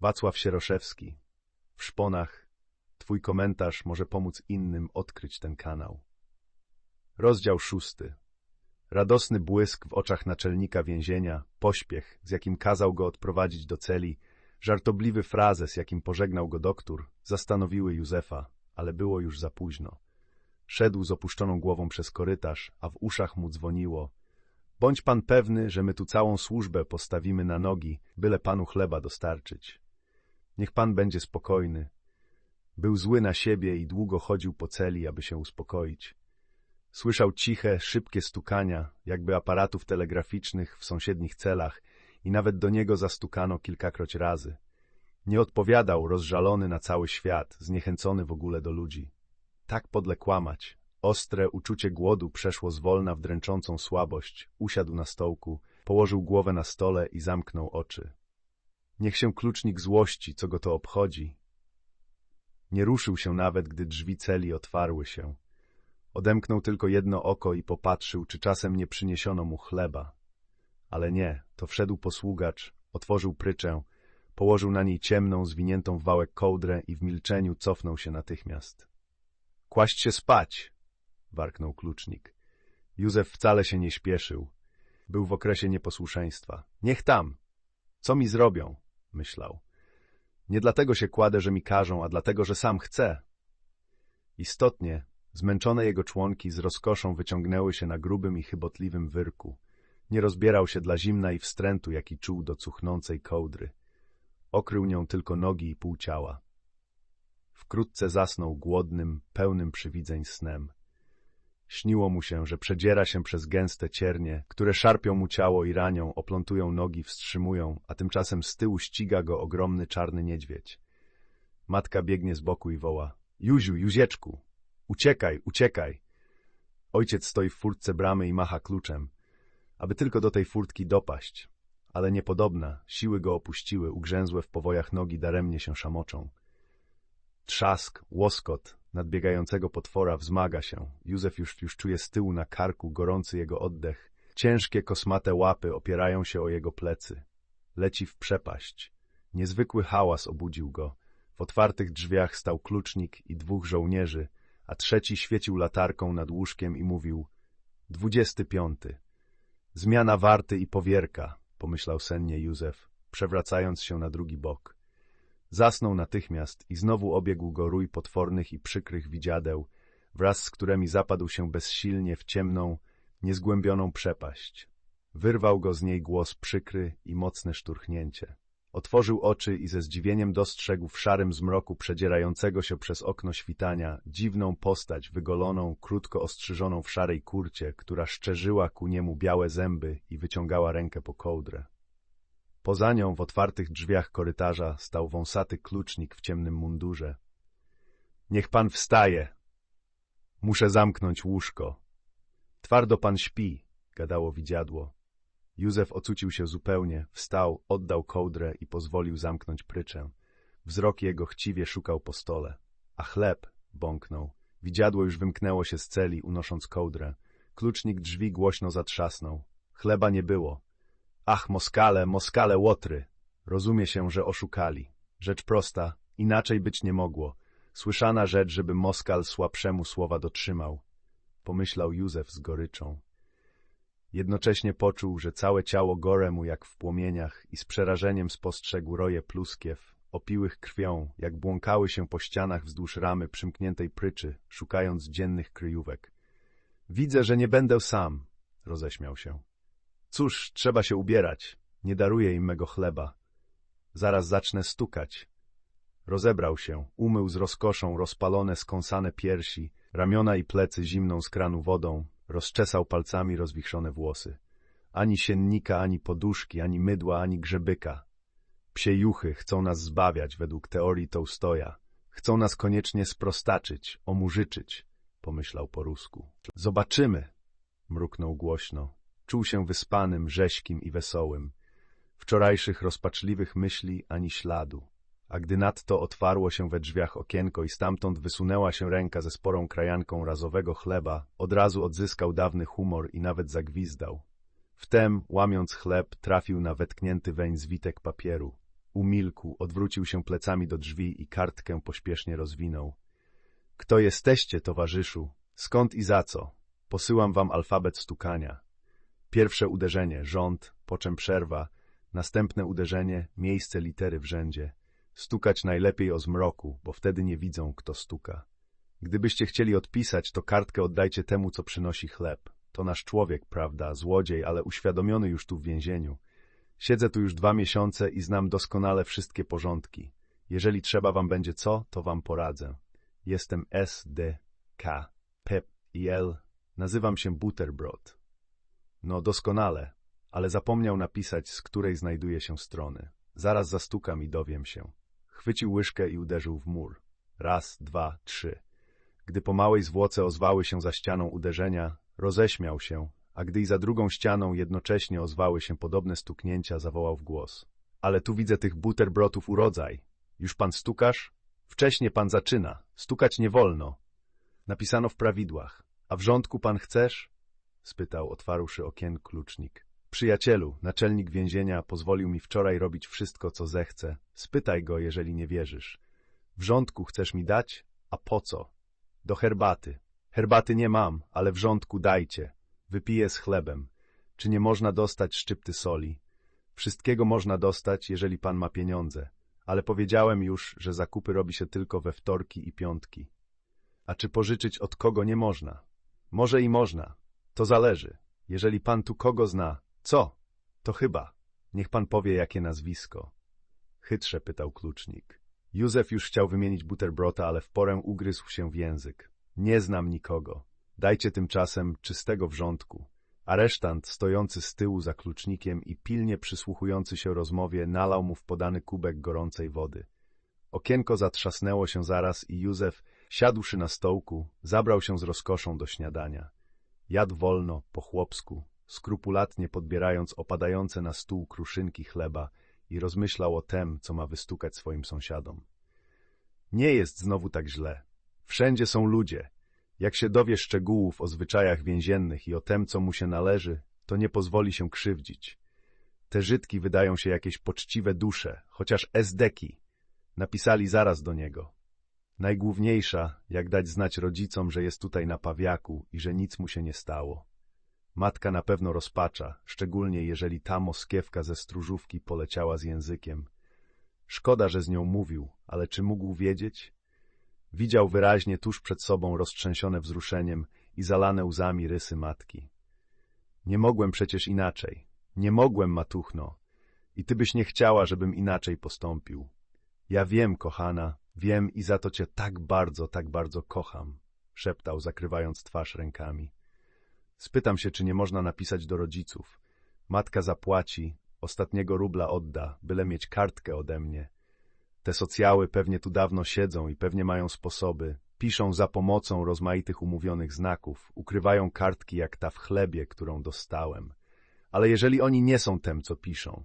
Wacław Sieroszewski. W szponach. Twój komentarz może pomóc innym odkryć ten kanał. Rozdział szósty. Radosny błysk w oczach naczelnika więzienia, pośpiech, z jakim kazał go odprowadzić do celi, żartobliwy frazes, jakim pożegnał go doktor, zastanowiły Józefa, ale było już za późno. Szedł z opuszczoną głową przez korytarz, a w uszach mu dzwoniło. Bądź pan pewny, że my tu całą służbę postawimy na nogi, byle panu chleba dostarczyć. Niech pan będzie spokojny. Był zły na siebie i długo chodził po celi, aby się uspokoić. Słyszał ciche, szybkie stukania, jakby aparatów telegraficznych w sąsiednich celach i nawet do niego zastukano kilkakroć razy. Nie odpowiadał, rozżalony na cały świat, zniechęcony w ogóle do ludzi. Tak podle kłamać. Ostre uczucie głodu przeszło zwolna w dręczącą słabość. Usiadł na stołku, położył głowę na stole i zamknął oczy. Niech się klucznik złości, co go to obchodzi. Nie ruszył się nawet, gdy drzwi celi otwarły się. Odemknął tylko jedno oko i popatrzył, czy czasem nie przyniesiono mu chleba. Ale nie, to wszedł posługacz, otworzył pryczę, położył na niej ciemną, zwiniętą w wałek kołdrę i w milczeniu cofnął się natychmiast. Kłaść się spać! warknął klucznik. Józef wcale się nie śpieszył. Był w okresie nieposłuszeństwa. Niech tam! Co mi zrobią? Myślał. Nie dlatego się kładę, że mi każą, a dlatego, że sam chcę. Istotnie, zmęczone jego członki z rozkoszą wyciągnęły się na grubym i chybotliwym wyrku. Nie rozbierał się dla zimna i wstrętu, jaki czuł do cuchnącej kołdry. Okrył nią tylko nogi i pół ciała. Wkrótce zasnął głodnym, pełnym przywidzeń snem. Śniło mu się, że przedziera się przez gęste ciernie, które szarpią mu ciało i ranią, oplątują nogi, wstrzymują, a tymczasem z tyłu ściga go ogromny czarny niedźwiedź. Matka biegnie z boku i woła. Juziu, Juzieczku! Uciekaj, uciekaj! Ojciec stoi w furtce bramy i macha kluczem, aby tylko do tej furtki dopaść. Ale niepodobna, siły go opuściły, ugrzęzłe w powojach nogi daremnie się szamoczą. Trzask, łoskot nadbiegającego potwora wzmaga się. Józef już, już czuje z tyłu na karku gorący jego oddech. Ciężkie, kosmate łapy opierają się o jego plecy. Leci w przepaść. Niezwykły hałas obudził go. W otwartych drzwiach stał klucznik i dwóch żołnierzy, a trzeci świecił latarką nad łóżkiem i mówił — dwudziesty piąty. Zmiana warty i powierka — pomyślał sennie Józef, przewracając się na drugi bok. Zasnął natychmiast i znowu obiegł go rój potwornych i przykrych widziadeł, wraz z którymi zapadł się bezsilnie w ciemną, niezgłębioną przepaść. Wyrwał go z niej głos przykry i mocne szturchnięcie. Otworzył oczy i ze zdziwieniem dostrzegł w szarym zmroku przedzierającego się przez okno świtania dziwną postać wygoloną, krótko ostrzyżoną w szarej kurcie, która szczerzyła ku niemu białe zęby i wyciągała rękę po kołdrę. Poza nią w otwartych drzwiach korytarza stał wąsaty klucznik w ciemnym mundurze. Niech pan wstaje. Muszę zamknąć łóżko. Twardo pan śpi, gadało widziadło. Józef ocucił się zupełnie, wstał, oddał kołdrę i pozwolił zamknąć pryczę. Wzrok jego chciwie szukał po stole. A chleb, bąknął. Widziadło już wymknęło się z celi, unosząc kołdrę. Klucznik drzwi głośno zatrzasnął. Chleba nie było. Ach, Moskale, Moskale Łotry! Rozumie się, że oszukali. Rzecz prosta, inaczej być nie mogło. Słyszana rzecz, żeby Moskal słabszemu słowa dotrzymał. Pomyślał Józef z goryczą. Jednocześnie poczuł, że całe ciało gore mu jak w płomieniach i z przerażeniem spostrzegł roje pluskiew, opiłych krwią, jak błąkały się po ścianach wzdłuż ramy przymkniętej pryczy, szukając dziennych kryjówek. Widzę, że nie będę sam, roześmiał się. Cóż, trzeba się ubierać. Nie daruję im mego chleba. Zaraz zacznę stukać. Rozebrał się, umył z rozkoszą rozpalone, skąsane piersi, ramiona i plecy zimną z kranu wodą, rozczesał palcami rozwichrzone włosy. Ani siennika, ani poduszki, ani mydła, ani grzebyka. Psie juchy chcą nas zbawiać według teorii Tołstoja. Chcą nas koniecznie sprostaczyć, omurzyczyć, pomyślał po rusku. Zobaczymy, mruknął głośno, Czuł się wyspanym, rześkim i wesołym. Wczorajszych rozpaczliwych myśli ani śladu. A gdy nadto otwarło się we drzwiach okienko i stamtąd wysunęła się ręka ze sporą krajanką razowego chleba, od razu odzyskał dawny humor i nawet zagwizdał. Wtem, łamiąc chleb, trafił na wetknięty weń zwitek papieru. Umilkł, odwrócił się plecami do drzwi i kartkę pośpiesznie rozwinął. Kto jesteście, towarzyszu? Skąd i za co? Posyłam wam alfabet stukania. Pierwsze uderzenie, rząd, po czym przerwa, następne uderzenie, miejsce litery w rzędzie. Stukać najlepiej o zmroku, bo wtedy nie widzą, kto stuka. Gdybyście chcieli odpisać, to kartkę oddajcie temu, co przynosi chleb. To nasz człowiek, prawda, złodziej, ale uświadomiony już tu w więzieniu. Siedzę tu już dwa miesiące i znam doskonale wszystkie porządki. Jeżeli trzeba wam będzie co, to wam poradzę. Jestem S, D, K, P i L. Nazywam się Butterbrot. No, doskonale, ale zapomniał napisać, z której znajduje się strony. Zaraz zastukam i dowiem się. Chwycił łyżkę i uderzył w mur. Raz, dwa, trzy. Gdy po małej zwłoce ozwały się za ścianą uderzenia, roześmiał się, a gdy i za drugą ścianą jednocześnie ozwały się podobne stuknięcia, zawołał w głos. Ale tu widzę tych butterbrotów urodzaj. Już pan stukasz? Wcześnie pan zaczyna. Stukać nie wolno. Napisano w prawidłach. A w rządku pan chcesz? Spytał, otwarłszy okien klucznik. Przyjacielu, naczelnik więzienia pozwolił mi wczoraj robić wszystko, co zechcę. Spytaj go, jeżeli nie wierzysz. W rządku chcesz mi dać? A po co? Do herbaty. Herbaty nie mam, ale w rządku dajcie. Wypiję z chlebem. Czy nie można dostać szczypty soli? Wszystkiego można dostać, jeżeli pan ma pieniądze. Ale powiedziałem już, że zakupy robi się tylko we wtorki i piątki. A czy pożyczyć od kogo nie można? Może i można. To zależy. Jeżeli pan tu kogo zna, co? To chyba. Niech pan powie, jakie nazwisko. Chytrze pytał klucznik. Józef już chciał wymienić butterbrota, ale w porę ugryzł się w język. Nie znam nikogo. Dajcie tymczasem czystego wrzątku. Aresztant, stojący z tyłu za klucznikiem i pilnie przysłuchujący się rozmowie, nalał mu w podany kubek gorącej wody. Okienko zatrzasnęło się zaraz i Józef, siadłszy na stołku, zabrał się z rozkoszą do śniadania. Jadł wolno, po chłopsku, skrupulatnie podbierając opadające na stół kruszynki chleba i rozmyślał o tem, co ma wystukać swoim sąsiadom. Nie jest znowu tak źle. Wszędzie są ludzie. Jak się dowie szczegółów o zwyczajach więziennych i o tem, co mu się należy, to nie pozwoli się krzywdzić. Te Żydki wydają się jakieś poczciwe dusze, chociaż esdeki. Napisali zaraz do niego. Najgłówniejsza, jak dać znać rodzicom, że jest tutaj na pawiaku i że nic mu się nie stało. Matka na pewno rozpacza, szczególnie jeżeli ta moskiewka ze stróżówki poleciała z językiem. Szkoda, że z nią mówił, ale czy mógł wiedzieć? Widział wyraźnie tuż przed sobą roztrzęsione wzruszeniem i zalane łzami rysy matki. Nie mogłem przecież inaczej. Nie mogłem, matuchno. I ty byś nie chciała, żebym inaczej postąpił. Ja wiem, kochana, wiem i za to cię tak bardzo, tak bardzo kocham, szeptał, zakrywając twarz rękami. Spytam się, czy nie można napisać do rodziców. Matka zapłaci, ostatniego rubla odda, byle mieć kartkę ode mnie. Te socjały pewnie tu dawno siedzą i pewnie mają sposoby. Piszą za pomocą rozmaitych umówionych znaków, ukrywają kartki jak ta w chlebie, którą dostałem. Ale jeżeli oni nie są tem, co piszą,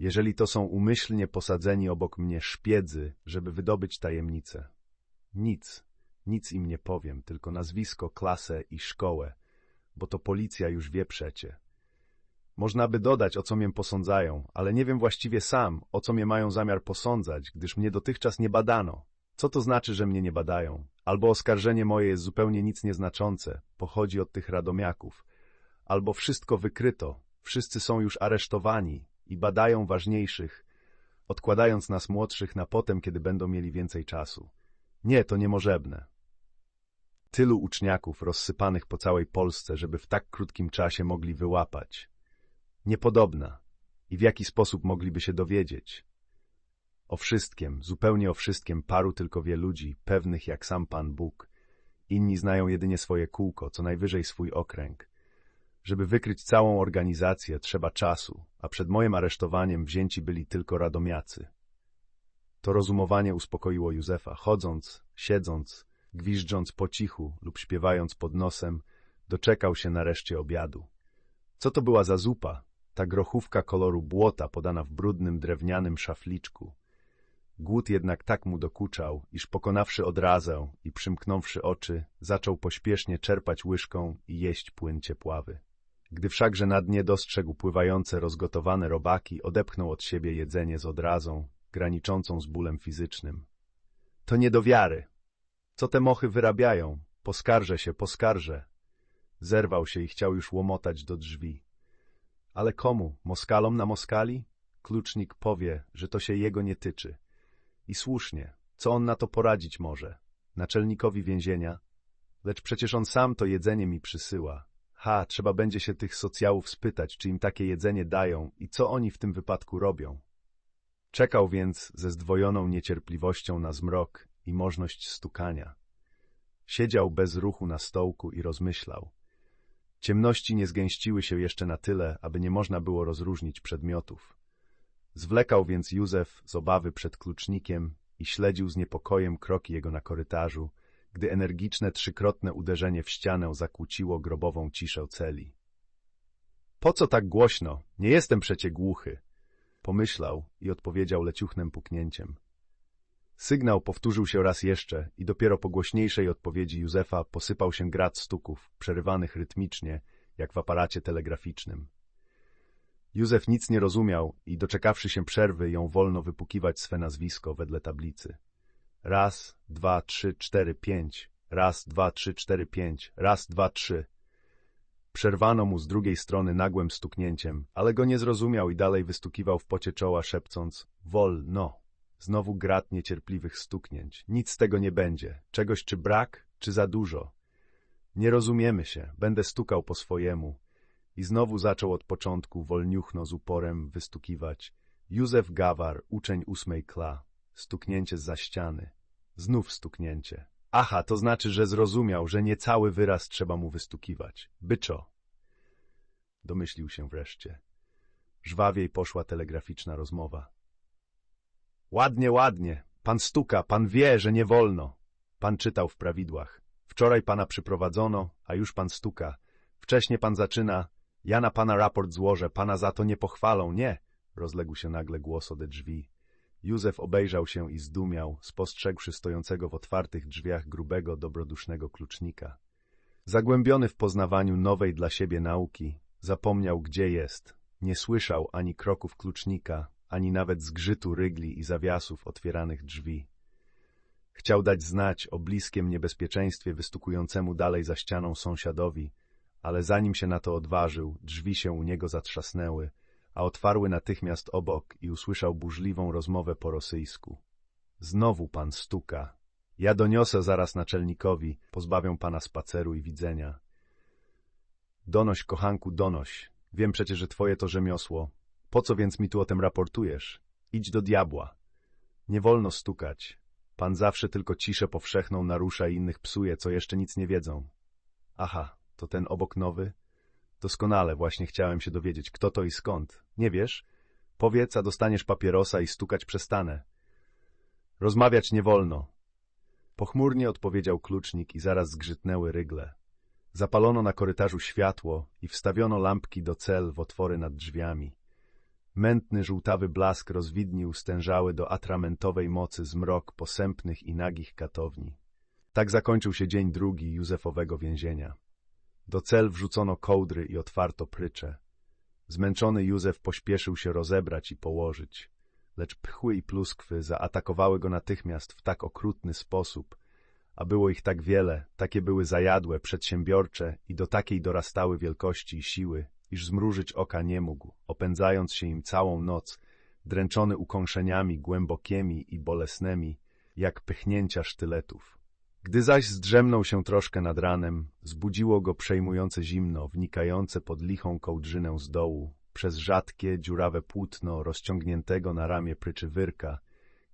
jeżeli to są umyślnie posadzeni obok mnie szpiedzy, żeby wydobyć tajemnicę, nic, nic im nie powiem, tylko nazwisko, klasę i szkołę, bo to policja już wie przecie. Można by dodać, o co mnie posądzają, ale nie wiem właściwie sam, o co mnie mają zamiar posądzać, gdyż mnie dotychczas nie badano. Co to znaczy, że mnie nie badają? Albo oskarżenie moje jest zupełnie nic nieznaczące, pochodzi od tych radomiaków. Albo wszystko wykryto, wszyscy są już aresztowani i badają ważniejszych, odkładając nas młodszych na potem, kiedy będą mieli więcej czasu. Nie, to niemożebne. Tylu uczniaków rozsypanych po całej Polsce, żeby w tak krótkim czasie mogli wyłapać. Niepodobna. I w jaki sposób mogliby się dowiedzieć? O wszystkim, zupełnie o wszystkim paru tylko wie ludzi, pewnych jak sam Pan Bóg. Inni znają jedynie swoje kółko, co najwyżej swój okręg. Żeby wykryć całą organizację, trzeba czasu, a przed moim aresztowaniem wzięci byli tylko radomiacy. To rozumowanie uspokoiło Józefa. Chodząc, siedząc, gwiżdżąc po cichu lub śpiewając pod nosem, doczekał się nareszcie obiadu. Co to była za zupa? Ta grochówka koloru błota podana w brudnym drewnianym szafliczku. Głód jednak tak mu dokuczał, iż pokonawszy odrazę i przymknąwszy oczy, zaczął pośpiesznie czerpać łyżką i jeść płyn ciepławy. Gdy wszakże na dnie dostrzegł pływające rozgotowane robaki, odepchnął od siebie jedzenie z odrazą graniczącą z bólem fizycznym. To nie do wiary. Co te mochy wyrabiają? Poskarżę się, poskarżę. Zerwał się i chciał już łomotać do drzwi. Ale komu? Moskalom na Moskali? Klucznik powie, że to się jego nie tyczy. I słusznie, co on na to poradzić może? Naczelnikowi więzienia? Lecz przecież on sam to jedzenie mi przysyła. Ha, trzeba będzie się tych socjałów spytać, czy im takie jedzenie dają i co oni w tym wypadku robią. Czekał więc ze zdwojoną niecierpliwością na zmrok i możność stukania. Siedział bez ruchu na stołku i rozmyślał. Ciemności nie zgęściły się jeszcze na tyle, aby nie można było rozróżnić przedmiotów. Zwlekał więc Józef z obawy przed klucznikiem i śledził z niepokojem kroki jego na korytarzu, gdy energiczne trzykrotne uderzenie w ścianę zakłóciło grobową ciszę celi. Po co tak głośno? Nie jestem przecie głuchy. Pomyślał i odpowiedział leciuchnym puknięciem. Sygnał powtórzył się raz jeszcze i dopiero po głośniejszej odpowiedzi Józefa posypał się grad stuków, przerywanych rytmicznie, jak w aparacie telegraficznym. Józef nic nie rozumiał i doczekawszy się przerwy, ją wolno wypukiwać swe nazwisko wedle tablicy. Raz, dwa, trzy, cztery, pięć. Raz, dwa, trzy, cztery, pięć. Raz, dwa, trzy. Przerwano mu z drugiej strony nagłym stuknięciem, ale go nie zrozumiał i dalej wystukiwał w pocie czoła, szepcąc — wolno. Znowu grat niecierpliwych stuknięć. Nic z tego nie będzie. Czegoś czy brak, czy za dużo. Nie rozumiemy się. Będę stukał po swojemu. I znowu zaczął od początku wolniuchno z uporem wystukiwać. Józef Gawar, uczeń ósmej kla. Stuknięcie za ściany. Znów stuknięcie. Aha, to znaczy, że zrozumiał, że nie cały wyraz trzeba mu wystukiwać. Byczo. Domyślił się wreszcie. Żwawiej poszła telegraficzna rozmowa. Ładnie, ładnie. Pan stuka, pan wie, że nie wolno. Pan czytał w prawidłach. Wczoraj pana przyprowadzono, a już pan stuka. Wcześnie pan zaczyna. Ja na pana raport złożę, pana za to nie pochwalą, nie. Rozległ się nagle głos ode drzwi. Józef obejrzał się i zdumiał, spostrzegłszy stojącego w otwartych drzwiach grubego, dobrodusznego klucznika. Zagłębiony w poznawaniu nowej dla siebie nauki, zapomniał, gdzie jest. Nie słyszał ani kroków klucznika, ani nawet zgrzytu rygli i zawiasów otwieranych drzwi. Chciał dać znać o bliskim niebezpieczeństwie wystukującemu dalej za ścianą sąsiadowi, ale zanim się na to odważył, drzwi się u niego zatrzasnęły, a otwarły natychmiast obok i usłyszał burzliwą rozmowę po rosyjsku. Znowu pan stuka. Ja doniosę zaraz naczelnikowi, pozbawią pana spaceru i widzenia. Donoś, kochanku, donoś. Wiem przecież, że twoje to rzemiosło. Po co więc mi tu o tym raportujesz? Idź do diabła. Nie wolno stukać. Pan zawsze tylko ciszę powszechną narusza i innych psuje, co jeszcze nic nie wiedzą. Aha, to ten obok nowy? Doskonale, właśnie chciałem się dowiedzieć, kto to i skąd. Nie wiesz? Powiedz, a dostaniesz papierosa i stukać przestanę. Rozmawiać nie wolno. Pochmurnie odpowiedział klucznik i zaraz zgrzytnęły rygle. Zapalono na korytarzu światło i wstawiono lampki do cel w otwory nad drzwiami. Mętny, żółtawy blask rozwidnił stężały do atramentowej mocy zmrok posępnych i nagich katowni. Tak zakończył się dzień drugi Józefowego więzienia. Do cel wrzucono kołdry i otwarto prycze. Zmęczony Józef pośpieszył się rozebrać i położyć, lecz pchły i pluskwy zaatakowały go natychmiast w tak okrutny sposób, a było ich tak wiele, takie były zajadłe, przedsiębiorcze i do takiej dorastały wielkości i siły, iż zmrużyć oka nie mógł, opędzając się im całą noc, dręczony ukąszeniami głębokimi i bolesnymi, jak pychnięcia sztyletów. Gdy zaś zdrzemnął się troszkę nad ranem, zbudziło go przejmujące zimno, wnikające pod lichą kołdrzynę z dołu, przez rzadkie, dziurawe płótno rozciągniętego na ramię pryczywyrka,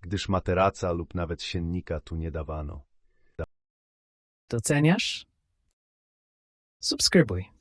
gdyż materaca lub nawet siennika tu nie dawano. Doceniasz? Subskrybuj.